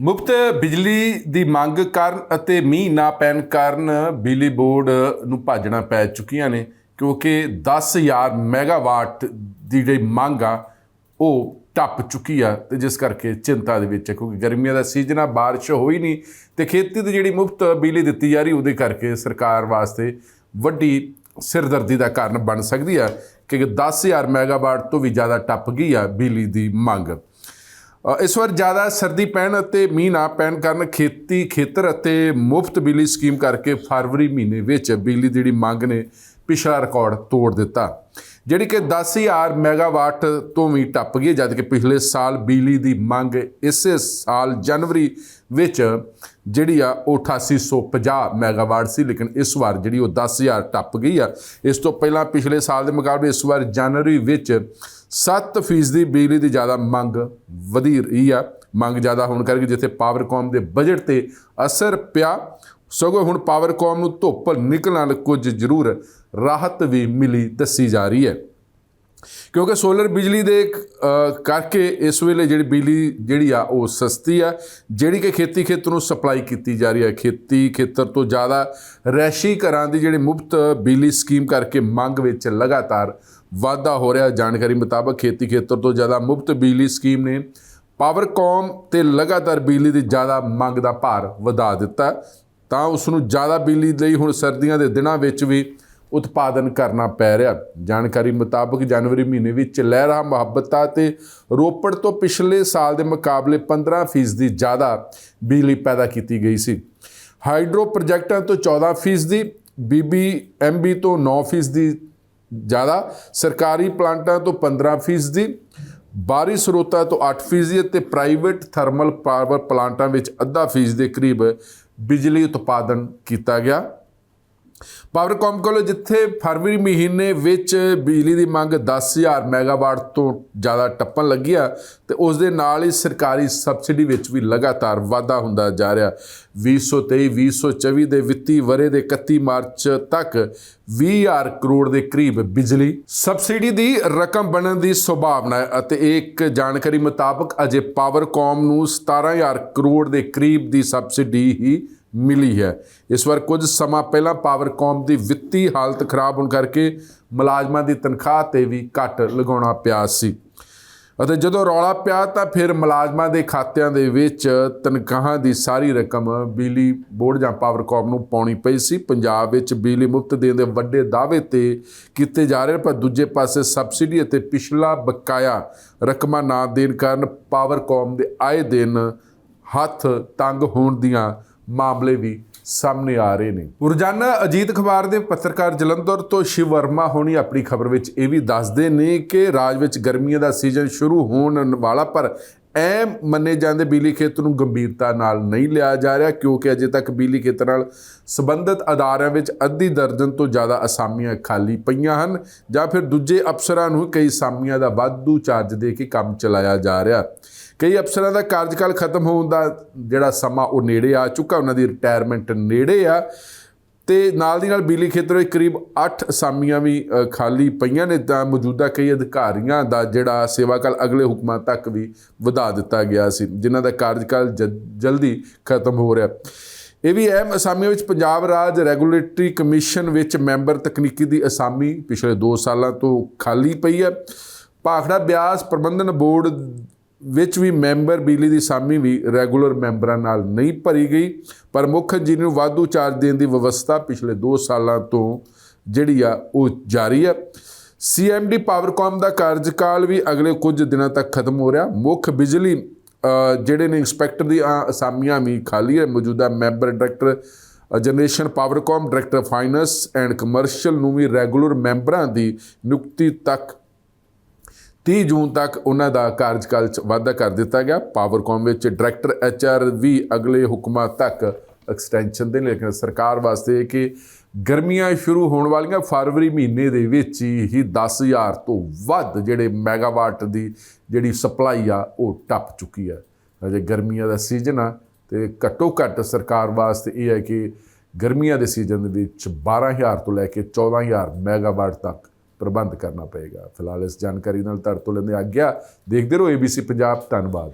ਮੁਫਤ ਬਿਜਲੀ ਦੀ ਮੰਗ ਕਾਰਨ ਅਤੇ ਮੀਂਹ ਨਾ ਪੈਣ ਕਾਰਨ ਬਿਜਲੀ ਬੋਰਡ ਨੂੰ ਭਾਜਣਾ ਪੈ ਚੁੱਕੀਆਂ ਨੇ, ਕਿਉਂਕਿ 10000 ਮੈਗਾਵਾਟ ਦੀ ਜਿਹੜੀ ਮੰਗ ਆ, ਉਹ ਟੱਪ ਚੁੱਕੀ ਆ ਤੇ ਜਿਸ ਕਰਕੇ ਚਿੰਤਾ ਦੇ ਵਿੱਚ ਹੈ ਕਿਉਂਕਿ ਗਰਮੀਆਂ ਦਾ ਸੀਜ਼ਨ ਆ, ਬਾਰਿਸ਼ ਹੋਈ ਨਹੀਂ ਤੇ ਖੇਤੀ ਦੀ ਜਿਹੜੀ ਮੁਫਤ ਬਿਜਲੀ ਦਿੱਤੀ ਜਾ ਰਹੀ, ਉਹਦੇ ਕਰਕੇ ਸਰਕਾਰ ਵਾਸਤੇ ਵੱਡੀ ਸਿਰਦਰਦੀ ਦਾ ਕਾਰਨ ਬਣ ਸਕਦੀ ਆ ਕਿ 10000 ਮੈਗਾਵਾਟ ਤੋਂ ਵੀ ਜ਼ਿਆਦਾ ਟੱਪ ਗਈ ਆ ਬਿਜਲੀ ਦੀ ਮੰਗ। ਇਸ ਵਾਰ ਜ਼ਿਆਦਾ ਸਰਦੀ ਪੈਣ ਅਤੇ ਮੀਂਹ ਨਾ ਪੈਣ ਕਾਰਨ ਖੇਤੀ, ਖੇਤਰ ਅਤੇ ਮੁਫਤ ਬਿਜਲੀ ਸਕੀਮ ਕਰਕੇ ਫਰਵਰੀ ਮਹੀਨੇ ਵਿੱਚ ਬਿਜਲੀ ਦੀ ਜਿਹੜੀ ਮੰਗ ਨੇ ਪਿਛਲਾ ਰਿਕਾਰਡ ਤੋੜ ਦਿੱਤਾ। ਜਿਹੜੀ ਕਿ 10000 ਮੈਗਾਵਾਟ ਤੋਂ ਵੀ ਟੱਪ ਗਈ ਜਦ ਕਿ ਪਿਛਲੇ ਸਾਲ ਬਿਜਲੀ ਦੀ ਮੰਗ ਇਸੇ ਸਾਲ ਜਨਵਰੀ ਵਿੱਚ ਜਿਹੜੀ ਆ ਉਹ 8850 ਮੈਗਾਵਾਟ ਸੀ, ਲੇਕਿਨ ਇਸ ਵਾਰ ਜਿਹੜੀ ਉਹ 10000 ਟੱਪ ਗਈ ਆ। ਇਸ ਤੋਂ ਪਹਿਲਾਂ ਪਿਛਲੇ ਸਾਲ ਦੇ ਮੁਕਾਬਲੇ ਇਸ ਵਾਰ ਜਨਵਰੀ ਵਿੱਚ 7% ਦੀ ਬਿਜਲੀ ਦੀ ਜ਼ਿਆਦਾ ਮੰਗ ਵਧੀ ਰਹੀ ਆ। ਮੰਗ ਜ਼ਿਆਦਾ ਹੋਣ ਕਰਕੇ ਜਿੱਥੇ ਪਾਵਰਕਾਮ ਦੇ ਬਜਟ ਤੇ ਅਸਰ ਪਿਆ, ਸਗੋਂ ਹੁਣ ਪਾਵਰਕਾਮ ਨੂੰ ਧੁੱਪ ਨਿਕਲਣ ਨਾਲ ਕੁਝ ਜ਼ਰੂਰ ਰਾਹਤ ਵੀ ਮਿਲੀ ਦੱਸੀ ਜਾ ਰਹੀ ਹੈ। ਕਿਉਂਕਿ ਸੋਲਰ ਬਿਜਲੀ ਦੇ ਕਰਕੇ ਇਸ ਵੇਲੇ ਜਿਹੜੀ ਬਿਜਲੀ ਜਿਹੜੀ ਆ ਉਹ ਸਸਤੀ ਆ, ਜਿਹੜੀ ਕਿ ਖੇਤੀ ਖੇਤਰ ਨੂੰ ਸਪਲਾਈ ਕੀਤੀ ਜਾ ਰਹੀ ਹੈ ਖੇਤੀ ਖੇਤਰ ਤੋਂ ਜ਼ਿਆਦਾ ਰੈਸ਼ੀ ਘਰਾਂ ਦੀ ਜਿਹੜੀ ਮੁਫਤ ਬਿਜਲੀ ਸਕੀਮ ਕਰਕੇ ਮੰਗ ਵਿੱਚ ਲਗਾਤਾਰ ਵਾਧਾ ਹੋ ਰਿਹਾ। ਜਾਣਕਾਰੀ ਮੁਤਾਬਕ ਖੇਤੀ ਖੇਤਰ ਤੋਂ ਜ਼ਿਆਦਾ ਮੁਫਤ ਬਿਜਲੀ ਸਕੀਮ ਨੇ ਪਾਵਰਕੌਮ ਤੇ ਲਗਾਤਾਰ ਬਿਜਲੀ ਦੀ ਜ਼ਿਆਦਾ ਮੰਗ ਦਾ ਭਾਰ ਵਧਾ ਦਿੱਤਾ। ਤਾਂ ਉਸ ਨੂੰ ਜ਼ਿਆਦਾ ਬਿਜਲੀ ਲਈ ਹੁਣ ਸਰਦੀਆਂ ਦੇ ਦਿਨਾਂ ਵਿੱਚ ਵੀ ਉਤਪਾਦਨ ਕਰਨਾ ਪੈ ਰਿਹਾ। ਜਾਣਕਾਰੀ ਮੁਤਾਬਕ ਜਨਵਰੀ ਮਹੀਨੇ ਵਿੱਚ ਲਹਿਰਾ, ਮੁਹੱਬਤਾ ਤੇ ਰੋਪੜ ਤੋਂ ਪਿਛਲੇ ਸਾਲ ਦੇ ਮੁਕਾਬਲੇ 15% ਦੀ ਜ਼ਿਆਦਾ ਬਿਜਲੀ ਪੈਦਾ ਕੀਤੀ ਗਈ ਸੀ। ਹਾਈਡਰੋ ਪ੍ਰੋਜੈਕਟਾਂ ਤੋਂ 14% ਦੀ ਬੀਬੀਐਮਬੀ ਤੋਂ 9% ਦੀ ਜ਼ਿਆਦਾ, ਸਰਕਾਰੀ ਪਲਾਂਟਾਂ ਤੋਂ 15% ਦੀ ਬਾਰੀ ਸਰੋਤਾਂ ਤੋਂ 8% ਅਤੇ ਪ੍ਰਾਈਵੇਟ ਥਰਮਲ ਪਾਵਰ ਪਲਾਂਟਾਂ ਵਿੱਚ ਅੱਧਾ ਫੀਸ ਦੇ ਕਰੀਬ ਬਿਜਲੀ ਉਤਪਾਦਨ ਕੀਤਾ ਗਿਆ। ਪਾਵਰਕਾਮ ਕੋਲ ਜਿੱਥੇ ਫਰਵਰੀ ਮਹੀਨੇ ਵਿੱਚ ਬਿਜਲੀ ਦੀ ਮੰਗ 10000 ਮੈਗਾਵਾਟ ਤੋਂ ਜ਼ਿਆਦਾ ਟੱਪਣ ਲੱਗੀ ਆ ਤੇ ਉਸ ਦੇ ਨਾਲ ਹੀ ਸਰਕਾਰੀ ਸਬਸਿਡੀ ਵਿੱਚ ਵੀ ਲਗਾਤਾਰ ਵਾਧਾ ਹੁੰਦਾ ਜਾ ਰਿਹਾ। 2023 2024 ਦੇ ਵਿੱਤੀ ਵਰੇ ਦੇ 31 ਮਾਰਚ ਤੱਕ 20000 ਕਰੋੜ ਦੇ ਕਰੀਬ ਬਿਜਲੀ ਸਬਸਿਡੀ ਦੀ ਰਕਮ ਬਣਨ ਦੀ ਸੰਭਾਵਨਾ ਹੈ ਅਤੇ ਇੱਕ ਜਾਣਕਾਰੀ ਮੁਤਾਬਕ ਅਜੇ ਪਾਵਰਕਾਮ ਨੂੰ 17000 ਕਰੋੜ ਦੇ ਕਰੀਬ ਦੀ ਸਬਸਿਡੀ ਹੀ ਮਿਲੀ ਹੈ। ਇਸ ਵਾਰ ਕੁਝ ਸਮਾਂ ਪਹਿਲਾਂ ਪਾਵਰਕੌਮ ਦੀ ਵਿੱਤੀ ਹਾਲਤ ਖਰਾਬ ਹੋਣ ਕਰਕੇ ਮੁਲਾਜ਼ਮਾਂ ਦੀ ਤਨਖਾਹ ਤੇ ਵੀ ਘੱਟ ਲਗਾਉਣਾ ਪਿਆ ਸੀ। ਅਤੇ ਜਦੋਂ ਰੌਲਾ ਪਿਆ ਤਾਂ ਫਿਰ ਮੁਲਾਜ਼ਮਾਂ ਦੇ ਖਾਤਿਆਂ ਦੇ ਵਿੱਚ ਤਨਖਾਹਾਂ ਦੀ ਸਾਰੀ ਰਕਮ ਬਿਜਲੀ ਬੋਰਡ ਜਾਂ ਪਾਵਰਕੌਮ ਨੂੰ ਪਾਉਣੀ ਪਈ ਸੀ। ਪੰਜਾਬ ਵਿੱਚ ਬਿਜਲੀ ਮੁਫਤ ਦੇਣ ਦੇ ਵੱਡੇ ਦਾਅਵੇ ਤੇ ਕੀਤੇ ਜਾ ਰਹੇ ਪਰ ਦੂਜੇ ਪਾਸੇ ਸਬਸਿਡੀ ਅਤੇ ਪਿਛਲਾ ਬਕਾਇਆ ਰਕਮਾਂ ਨਾ ਦੇਣ ਕਾਰਨ ਪਾਵਰਕੌਮ ਦੇ ਆਏ ਦਿਨ ਹੱਥ ਤੰਗ ਹੋਣ ਦੀਆਂ ਮਾਮਲੇ ਵੀ ਸਾਹਮਣੇ ਆ ਰਹੇ ਨੇ। ਰੋਜ਼ਾਨਾ ਅਜੀਤ ਅਖਬਾਰ ਦੇ ਪੱਤਰਕਾਰ ਜਲੰਧਰ ਤੋਂ ਸ਼ਿਵ ਵਰਮਾ ਹੋਣੀ ਆਪਣੀ ਖਬਰ ਵਿੱਚ ਇਹ ਵੀ ਦੱਸਦੇ ਨੇ ਕਿ ਰਾਜ ਵਿੱਚ ਗਰਮੀਆਂ ਦਾ ਸੀਜ਼ਨ ਸ਼ੁਰੂ ਹੋਣ ਵਾਲਾ ਪਰ ਐ ਮੰਨੇ ਜਾਂਦੇ ਬਿਜਲੀ ਖੇਤਰ ਨੂੰ ਗੰਭੀਰਤਾ ਨਾਲ ਨਹੀਂ ਲਿਆ ਜਾ ਰਿਹਾ, ਕਿਉਂਕਿ ਅਜੇ ਤੱਕ ਬਿਜਲੀ ਖੇਤਰ ਨਾਲ ਸੰਬੰਧਿਤ ਅਦਾਰਿਆਂ ਵਿੱਚ ਅੱਧੀ ਦਰਜਨ ਤੋਂ ਜ਼ਿਆਦਾ ਅਸਾਮੀਆਂ ਖਾਲੀ ਪਈਆਂ ਹਨ, ਜਾਂ ਫਿਰ ਦੂਜੇ ਅਫਸਰਾਂ ਨੂੰ ਕਈ ਅਸਾਮੀਆਂ ਦਾ ਵਾਧੂ ਚਾਰਜ ਦੇ ਕੇ ਕੰਮ ਚਲਾਇਆ ਜਾ ਰਿਹਾ। ਕਈ ਅਫਸਰਾਂ ਦਾ ਕਾਰਜਕਾਲ ਖਤਮ ਹੋਣ ਦਾ ਜਿਹੜਾ ਸਮਾਂ ਉਹ ਨੇੜੇ ਆ ਚੁੱਕਾ, ਉਹਨਾਂ ਦੀ ਰਿਟਾਇਰਮੈਂਟ ਨੇੜੇ ਆ। ਤੇ ਨਾਲ ਦੀ ਨਾਲ ਬਿਜਲੀ ਖੇਤਰ ਵਿੱਚ ਕਰੀਬ 8 ਅਸਾਮੀਆਂ ਵੀ ਖਾਲੀ ਪਈਆਂ ਨੇ, ਤਾਂ ਮੌਜੂਦਾ ਕਈ ਅਧਿਕਾਰੀਆਂ ਦਾ ਜਿਹੜਾ ਸੇਵਾਕਾਲ ਅਗਲੇ ਹੁਕਮਾਂ ਤੱਕ ਵੀ ਵਧਾ ਦਿੱਤਾ ਗਿਆ ਸੀ, ਜਿਨ੍ਹਾਂ ਦਾ ਕਾਰਜਕਾਲ ਜ- ਜਲਦੀ ਖਤਮ ਹੋ ਰਿਹਾ। ਇਹ ਵੀ ਅਹਿਮ ਅਸਾਮੀਆਂ ਵਿੱਚ ਪੰਜਾਬ ਰਾਜ ਰੈਗੂਲੇਟਰੀ ਕਮਿਸ਼ਨ ਵਿੱਚ ਮੈਂਬਰ ਤਕਨੀਕੀ ਦੀ ਅਸਾਮੀ ਪਿਛਲੇ 2 ਸਾਲਾਂ ਤੋਂ ਖਾਲੀ ਪਈ ਹੈ। ਭਾਖੜਾ ਬਿਆਸ ਪ੍ਰਬੰਧਨ ਬੋਰਡ ਵਿੱਚ ਵੀ ਮੈਂਬਰ ਬਿਜਲੀ ਦੀ ਸਾਮੀ ਵੀ ਰੈਗੂਲਰ ਮੈਂਬਰਾਂ ਨਾਲ ਨਹੀਂ ਭਰੀ ਗਈ, ਪਰ ਮੁੱਖ ਇੰਜੀਨੀਅਰ ਨੂੰ ਵਾਧੂ ਚਾਰਜ ਦੇਣ ਦੀ ਵਿਵਸਥਾ ਪਿਛਲੇ 2 ਸਾਲਾਂ ਤੋਂ ਜਿਹੜੀ ਆ ਉਹ ਜਾਰੀ ਹੈ ਸੀਐਮਡੀ ਪਾਵਰਕਾਮ ਦਾ ਕਾਰਜਕਾਲ ਵੀ ਅਗਲੇ ਕੁਝ ਦਿਨਾਂ ਤੱਕ ਖਤਮ ਹੋ ਰਿਹਾ। ਮੁੱਖ ਬਿਜਲੀ ਜਿਹੜੇ ਨੇ ਇੰਸਪੈਕਟਰ ਦੀ ਅਸਾਮੀਆਂ ਵੀ ਖਾਲੀ ਹੈ ਮੌਜੂਦਾ member director generation Powercom director finance and commercial ਨੂੰ ਵੀ ਰੈਗੂਲਰ ਮੈਂਬਰਾਂ ਦੀ ਨਿਯੁਕਤੀ ਤੱਕ 30 ਜੂਨ ਤੱਕ ਉਹਨਾਂ ਦਾ ਕਾਰਜਕਾਲ ਚ ਵਾਧਾ ਕਰ ਦਿੱਤਾ ਗਿਆ। ਪਾਵਰਕਾਮ ਵਿੱਚ ਡਾਇਰੈਕਟਰ ਐਚਆਰ ਵੀ ਅਗਲੇ ਹੁਕਮਾਂ ਤੱਕ ਐਕਸਟੈਂਸ਼ਨ ਦੇ ਲੇਕਿਨ ਸਰਕਾਰ ਵਾਸਤੇ ਇਹ ਕਿ ਗਰਮੀਆਂ ਸ਼ੁਰੂ ਹੋਣ ਵਾਲੀਆਂ, ਫਰਵਰੀ ਮਹੀਨੇ ਦੇ ਵਿੱਚ ਹੀ 10000 ਤੋਂ ਵੱਧ ਜਿਹੜੇ ਮੈਗਾਵਾਟ ਦੀ ਜਿਹੜੀ ਸਪਲਾਈ ਆ, ਉਹ ਟੱਪ ਚੁੱਕੀ ਹੈ ਅਜੇ ਗਰਮੀਆਂ ਦਾ ਸੀਜ਼ਨ ਆ ਤੇ ਘੱਟੋ ਘੱਟ ਸਰਕਾਰ ਵਾਸਤੇ ਇਹ ਹੈ ਕਿ ਗਰਮੀਆਂ ਦੇ ਸੀਜ਼ਨ ਦੇ ਵਿੱਚ 12000 ਤੋਂ ਲੈ ਕੇ 14000 ਮੈਗਾਵਾਟ ਤੱਕ ਪ੍ਰਬੰਧ ਕਰਨਾ ਪਏਗਾ। ਫਿਲਹਾਲ ਇਸ ਜਾਣਕਾਰੀ ਨਾਲ ਤੁਹਾਡੇ ਤੋਂ ਲੈਂਦੇ ਆਗਿਆ। ਦੇਖਦੇ ਰਹੋ ABC ਪੰਜਾਬ। ਧੰਨਵਾਦ।